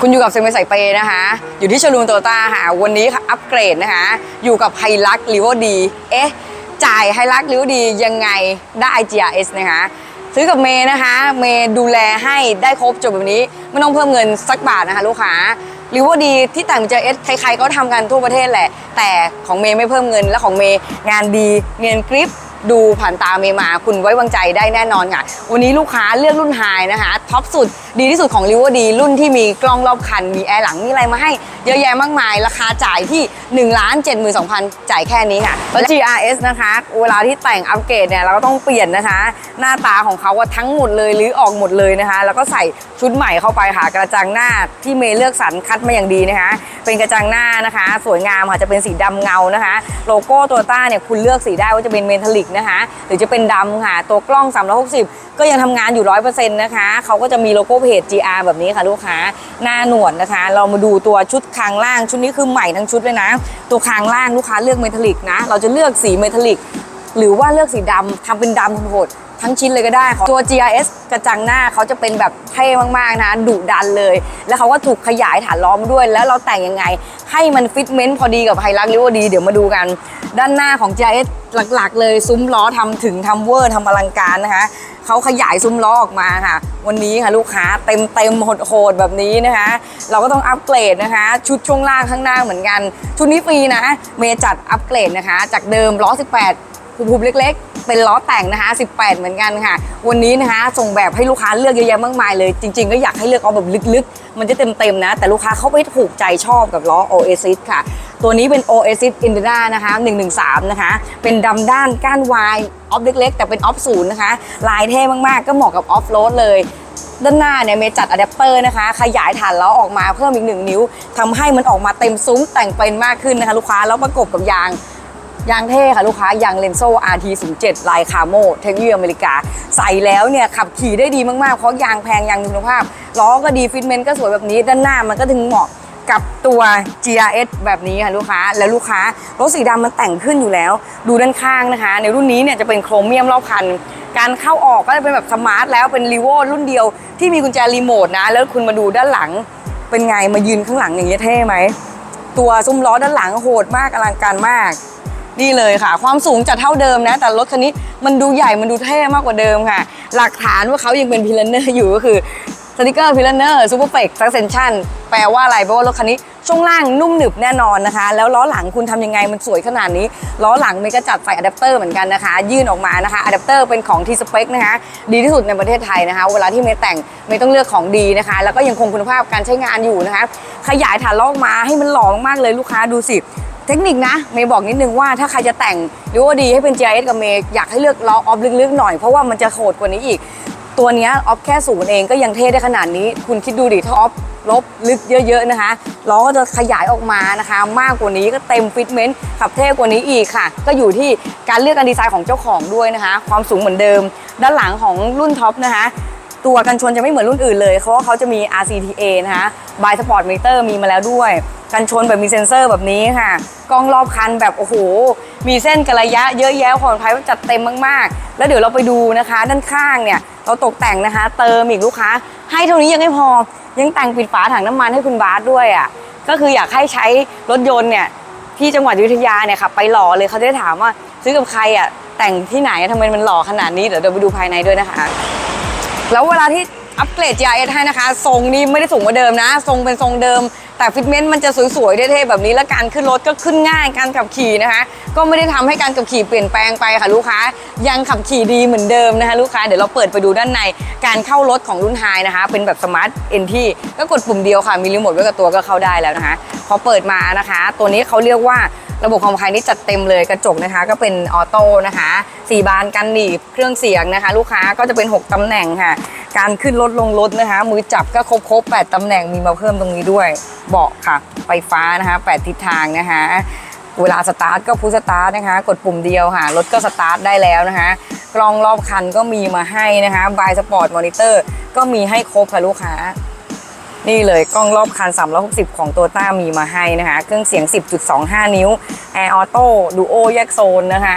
คุณอยู่กับเซมิไซเปนะคะ อยู่ที่ชลูมโตโยต้าค่ะ วันนี้ค่ะอัปเกรดนะคะ อยู่กับไฮลักลิเวอร์ดี เอ๊ะ จ่ายไฮลักลิเวอร์ดียังไงได้ GRS นะคะ ซื้อกับเมย์นะคะ เมย์ดูแลให้ได้ครบจบแบบนี้ ไม่ต้องเพิ่มเงินสักบาทนะคะลูกค้าลิเวอร์ดีที่แต่ง GRS ใครๆก็ทำกันทั่วประเทศแหละ แต่ของเมย์ไม่เพิ่มเงินและของเมย์งานดีเนียนกริป ดูผ่านตาเมมาคุณไว้วางใจได้แน่นอนค่ะ วันนี้ลูกค้าเลือกรุ่นไฮนะคะท็อปสุดดีที่สุดของ r ิ v ว r ดีรุ่นที่มีกล้องรอบคัน มีแอร์หลังมีอะไรมาให้เยอะแยะมากมาย ราคาจ่ายที่1 7 2 0 0 0จ่ายแค่นี้ค่ะแล้ว GRS นะคะ เวลาที่แต่งอัปเกรดเนี่ยเราก็ต้องเปลี่ยนนะคะ หน้าตาของเขาว่าทั้งหมดเลยหรือออกหมดเลยนะคะ แล้วก็ใส่ชุดใหม่เข้าไปค่ะกระจังหน้าที่เมย์เลือกสรรคัดมาอย่างดีนะคะ เป็นกระจังหน้านะคะ สวยงามค่ะจะเป็นสีดำเงานะคะ โลโก้โตโยต้าเนี่ยคุณเลือกสีได้ว่าจะเป็นเมทัลลิกนะคะ หรือจะเป็นดำค่ะตัวกล้อง 360 ก็ยังทำงานอยู่ 100%นะคะเขาก็จะมีโลโก้เพจ GR แบบนี้ค่ะลูกค้าหน้าหนวดนะคะ เรามาดูตัวชุดคางล่างชุดนี้คือใหม่ทั้งชุดเลยนะ ตัวคางล่างลูกค้าเลือกเมทัลลิกนะ เราจะเลือกสีเมทัลลิกหรือว่าเลือกสีดำทำเป็นดำโหดทั้งชิ้นเลยก็ได้ตัว GRS กระจังหน้าเขาจะเป็นแบบเท่มาก ๆ นะดุดันเลย แล้วเขาก็ถูกขยายฐานล้อมด้วยแล้วเราแต่งยังไง ให้มันฟิตเมนต์พอดีกับไฮรักลิเวอร์ดี เดี๋ยวมาดูกัน ด้านหน้าของ GRS หลักๆ เลยซุ้มล้อทำถึงทำเวอร์ทำอลังการนะคะเขาขยายซุ้มล้อออกมาค่ะ วันนี้ค่ะลูกค้าเต็มเต็มๆโหดๆแบบนี้นะคะ เราก็ต้องอัปเกรดนะคะ ชุดช่วงล่างข้างหน้าเหมือนกัน ชุดนี้ฟรีนะ เมย์จัดอัปเกรดนะคะ จากเดิมล้อ 18ภูมิเล็กๆ เป็นล้อแต่งนะคะ 18 เหมือนกันค่ะ วันนี้นะคะ ส่งแบบให้ลูกค้าเลือกเยอะแยะมากมายเลย จริง ๆ ก็อยากให้เลือกเอาแบบลึกๆ มันจะเต็มๆนะ แต่ลูกค้าเขาไปถูกใจชอบกับล้อ Oasis ค่ะ ตัวนี้เป็น Oasis Indiana นะคะ 113 นะคะ เป็นดำด้านก้านวายออฟเล็กๆ แต่เป็นออฟศูนย์นะคะ ลายเท่มากๆ ก็เหมาะกับออฟโรดเลยด้านหน้าเนี่ยเมจัดอะแดปเตอร์นะคะ ขยายฐานล้อออกมาเพิ่มอีกหนึ่งนิ้วทำให้มันออกมาเต็มซุ้มแต่งเป็นมากขึ้นนะคะลูกค้าแล้วประกบกับยางยางเท่ค่ะลูกค้ายางเลนโซ่ RT07 ลายคาโมเทคโนโลยีอเมริกา ใส่แล้วเนี่ยขับขี่ได้ดีมากๆ เพราะยางแพงยางมีคุณภาพล้อก็ดีฟิตเมนต์ก็สวยแบบนี้ด้านหน้ามันก็ถึงเหมาะ กับตัว GRS แบบนี้ค่ะลูกค้า แล้วลูกค้ารถสีดำมันแต่งขึ้นอยู่แล้ว ดูด้านข้างนะคะ ในรุ่นนี้เนี่ยจะเป็นโครเมียมรอบคัน การเข้าออกก็จะเป็นแบบสมาร์ทแล้วเป็นรีโวรุ่นเดียวที่มีกุญแจรีโมทนะ แล้วคุณมาดูด้านหลัง เป็นไงมายืนข้างหลังอย่างนี้เท่ไหม ตัวซุ้มล้อด้านหลังโหดมากอลังการมากนี่เลยค่ะ ความสูงจะเท่าเดิมนะ แต่รถคันนี้มันดูใหญ่มันดูเท่มากกว่าเดิมค่ะ หลักฐานว่าเขายังเป็นพิลเนอร์อยู่ก็คือ สติกเกอร์พิลเนอร์ซูเปอร์เฟกซักเซนชั่นแปลว่าอะไรแปลว่ารถคันนี้ช่วงล่างนุ่มหนึบแน่นอนนะคะ แล้วล้อหลังคุณทำยังไงมันสวยขนาดนี้ล้อหลังมย์ก็จัดใส่อะแดปเตอร์เหมือนกันนะคะ ยื่นออกมานะคะอะแดปเตอร์เป็นของทีสเปคนะคะ ดีที่สุดในประเทศไทยนะคะ เวลาที่เมย์แต่งเมย์ต้องเลือกของดีนะคะ แล้วก็ยังคงคุณภาพการใช้งานอยู่นะคะ ขยายฐานล้อมาให้มันหล่อมากๆเลยลูกค้าดูสิเทคนิคนะเมย์บอกนิดนึงว่าถ้าใครจะแต่งหรือว่าดีให้เป็น GIS กับเมย์อยากให้เลือกล้อออฟลึกๆหน่อยเพราะว่ามันจะโหดกว่านี้อีก ตัวนี้ออฟแค่ศูนย์เองก็ยังเท่ได้ขนาดนี้ คุณคิดดูดิถ้าออฟลบลึกเยอะ ๆ นะคะล้อก็จะขยายออกมานะคะ มากกว่านี้ก็เต็มฟิตเมนต์ขับเท่กว่านี้อีกค่ะ ก็อยู่ที่การเลือกการดีไซน์ของเจ้าของด้วยนะคะ ความสูงเหมือนเดิม ด้านหลังของรุ่นท็อปนะคะ ตัวกันชนจะไม่เหมือนรุ่นอื่นเลยเพราะว่าเขาจะมี RCTA นะคะ By Sport Meter มีมาแล้วด้วย กันชนแบบมีเซ็นเซอร์แบบนี้ค่ะ กล้องรอบคันแบบโอ้โห มีเส้นกระยะเยอะแยะความปลอดภัยจัดเต็มมากๆ แล้วเดี๋ยวเราไปดูนะคะ ด้านข้างเนี่ยเราตกแต่งนะคะ เติมอีกลูกค้า ให้เท่านี้ยังไม่พอยังแต่งปิดฝาถังน้ำมันให้คุณบาสด้วยอะก็คืออยากให้ใช้รถยนต์เนี่ยที่จังหวัดอยุธยาเนี่ยขับไปหล่อเลยเขาจะได้ถามว่าซื้อกับใครอะแต่งที่ไหนทำไมมันหล่อขนาดนี้เดี๋ยวเราไปดูภายในด้วยนะคะ แล้วเวลาที่อัปเกรด GRS ให้นะคะ ทรงนี้ไม่ได้สูงกว่าเดิมนะ ทรงเป็นทรงเดิม แต่ฟิตเมนต์มันจะสวยๆเท่ๆแบบนี้ แล้วการขึ้นรถก็ขึ้นง่ายการขับขี่นะคะ ก็ไม่ได้ทำให้การขับขี่เปลี่ยนแปลงไปค่ะลูกค้า ยังขับขี่ดีเหมือนเดิมนะคะ ลูกค้าเดี๋ยวเราเปิดไปดูด้านใน การเข้ารถของรุ่นไฮนะคะ เป็นแบบสมาร์ทเอนที่ก็กดปุ่มเดียวค่ะมีรีโมทไว้กับตัวก็เข้าได้แล้วนะคะ พอเปิดมานะคะ ตัวนี้เขาเรียกว่า ระบบความปลอดภัยนี่จัดเต็มเลยกระจกนะคะ ก็เป็นออโต้นะคะสี่บานกันหนีบเครื่องเสียงนะคะ ลูกค้าก็จะเป็น 6ตำแหน่งค่ะ การขึ้นรถลงรถนะคะ มือจับก็ครบครบ8ตำแหน่งมีมาเพิ่มตรงนี้ด้วยเบาะค่ะ ไฟฟ้านะคะ8ทิศทางนะคะเวลาสตาร์ทก็พุชสตาร์ทนะคะ กดปุ่มเดียวค่ะ รถก็สตาร์ทได้แล้วนะคะ กล้องรอบคันก็มีมาให้นะคะบายสปอร์ตมอนิเตอร์ก็มีให้ครบค่ะลูกค้า นี่เลยกล้องรอบคัน 360 ของโตต้ามีมาให้นะคะ เครื่องเสียง 10.25 นิ้ว Air Auto Duo แยกโซนนะคะ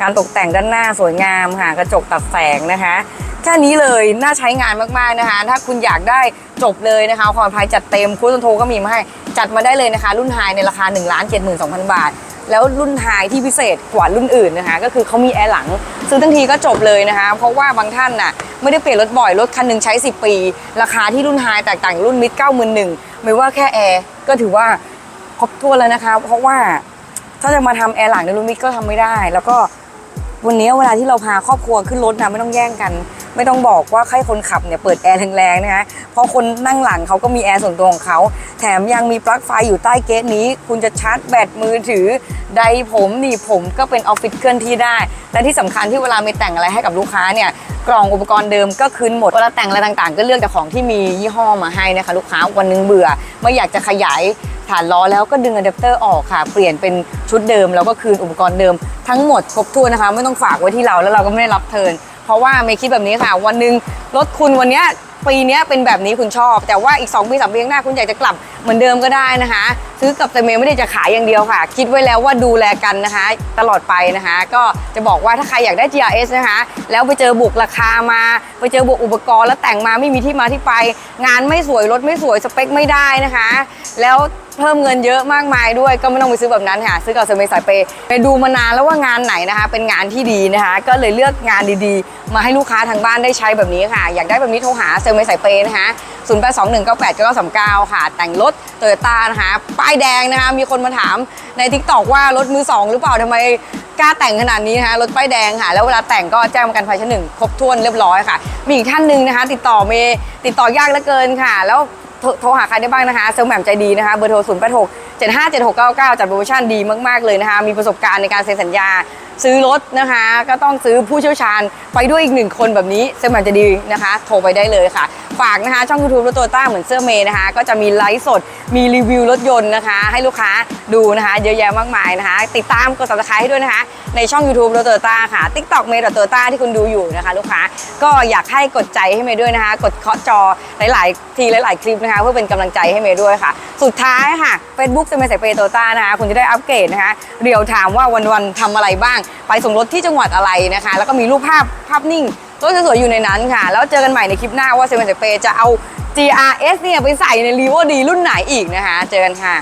การตกแต่งด้านหน้าสวยงามค่ะ กระจกตัดแสงนะคะแค่นี้เลยน่าใช้งานมากๆนะคะ ถ้าคุณอยากได้จบเลยนะคะความภัยจัดเต็มคูณโทรก็มีมาให้ จัดมาได้เลยนะคะ รุ่นไฮในราคา 1 7 2 0 0 0 บาท แล้วรุ่นไฮที่พิเศษกว่ารุ่นอื่นนะคะ ก็คือเขามีแอร์หลัง ซื้อทั้งทีก็จบเลยนะคะ เพราะว่าบางท่านน่ะไม่ได้เปลี่ยนรถบ่อย รถคันหนึ่งใช้ 10 ปี ราคาที่รุ่นไฮแตกต่างรุ่นมิดเก้าหมื่นหนึ่งไม่ว่าแค่แอร์ก็ถือว่าครบถ้วนแล้วนะคะ เพราะว่าถ้าจะมาทำแอร์หลังในรุ่นมิดก็ทำไม่ได้ แล้วก็วันนี้เวลาที่เราพาครอบครัวขึ้นรถนะไม่ต้องแย่งกัน ไม่ต้องบอกว่าใครคนขับเนี่ยเปิดแอร์แรงๆนะคะเพราะคนนั่งหลังเขาก็มีแอร์ส่วนตัวของเขาแถมยังมีปลั๊กไฟอยู่ใต้เกตนี้ คุณจะชาร์จแบตมือถือ ใดผมหนีผมก็เป็นออฟฟิศเคลื่อนที่ได้ และที่สำคัญที่เวลามีแต่งอะไรให้กับลูกค้าเนี่ยกล่องอุปกรณ์เดิมก็คืนหมดเวลาแต่งอะไรต่างๆ ก็เลือกแต่ของที่มียี่ห้อมาให้นะคะลูกค้าวันหนึงเบื่อ ไม่อยากจะขยายฐานล้อแล้วก็ดึงอะแดปเตอร์ออกค่ะ เปลี่ยนเป็นชุดเดิมแล้วก็คืนอุปกรณ์เดิม ทั้งหมดครบถ้วนนะคะ ไม่ต้องฝากไว้ที่เราแล้วเราก็ไม่ได้รับเทิร์น เพราะว่าเมย์คิดแบบนี้ค่ะ วันหนึ่งรถคุณวันนี้ ปีนี้เป็นแบบนี้คุณชอบ แต่ว่าอีก 2 ปีสามปีข้างหน้าคุณอยากจะกลับเหมือนเดิมก็ได้นะคะ ซื้อกับแต่เมไม่ได้จะขายอย่างเดียวค่ะ คิดไว้แล้วว่าดูแลกันนะคะ ตลอดไปนะคะ ก็จะบอกว่าถ้าใครอยากได้ GRS นะคะ แล้วไปเจอบวกราคามา ไปเจอบวกอุปกรณ์แล้วแต่งมาไม่มีที่มาที่ไป งานไม่สวยรถไม่สวยสเปคไม่ได้นะคะ แล้วเพิ่มเงินเยอะมากมายด้วยก็ไม่ต้องไปซื้อแบบนั้นค่ะ ซื้อกับเซเมย์สายเปไปดูมานานแล้วว่างานไหนนะคะ เป็นงานที่ดีนะคะ ก็เลยเลือกงานดีๆ มาให้ลูกค้าทางบ้านได้ใช้แบบนี้ค่ะ อยากได้แบบนี้โทรหาเซอร์เมสายเปย์นะคะ0 8 2 1 9 8 9 3 9 ค่ะ แต่งรถโตโยต้านะคะป้ายแดงนะคะ มีคนมาถามในทิกตอกว่ารถมือสองหรือเปล่าทำไมกล้าแต่งขนาดนี้นะคะรถป้ายแดงค่ะ แล้วเวลาแต่งก็แจ้งประกันภัยชั้นหนึ่งครบถ้วนเรียบร้อยค่ะ มีอีกท่านหนึ่งนะคะ ติดต่อเมย์ติดต่อยากเหลือเกินค่ะ แล้วโทรหาใครได้บ้างนะคะเซลลแหม่มใจดีนะคะเบอร์โทร 0 8 6 7 5 7 6 9 9 จัดโปรโมชั่นดีมาก ๆ เลยนะคะ มีประสบการณ์ในการเซ็นสัญญา ซื้อรถนะคะ ก็ต้องซื้อผู้เชี่ยวชาญไปด้วยอีกหนึ่งคนแบบนี้เซลลแหม่มใจดีนะคะ โทรไปได้เลยค่ะ ฝากนะคะ ช่อง YouTube รถโตต้าเหมือนเสื้อเมย์นะคะ ก็จะมีไลฟ์สดมีรีวิวรถยนต์นะคะ ให้ลูกค้าดูนะคะ เยอะแยะมากมายนะคะ ติดตามกด subscribe ให้ด้วยนะคะ ในช่อง YouTube รถโตต้าค่ะ TikTok เมย์โตโยต้าที่คุณดูอยู่นะคะ ลูกค้าก็อยากให้กดใจให้เมย์ด้วยนะคะ กดเคาะจอหลาย ๆ ทีหลาย ๆ คลิปนะคะ เพื่อเป็นกำลังใจให้เมย์ด้วยค่ะ สุดท้ายค่ะ Facebook เซมย์สายเปย์โตต้านะคะคุณจะได้อัปเกรดนะคะเรียวถามว่าวัน ๆทำอะไรบ้าง ไปส่งรถที่จังหวัดอะไรนะคะ แล้วก็มีรูปภาพภาพนิ่ง รถสวยๆอยู่ในนั้นค่ะ แล้วเจอกันใหม่ในคลิปหน้าว่าเซเว่นเปจะเอา GRS เนี่ยไปใส่ในรีโวดีรุ่นไหนอีกนะคะ เจอกันค่ะ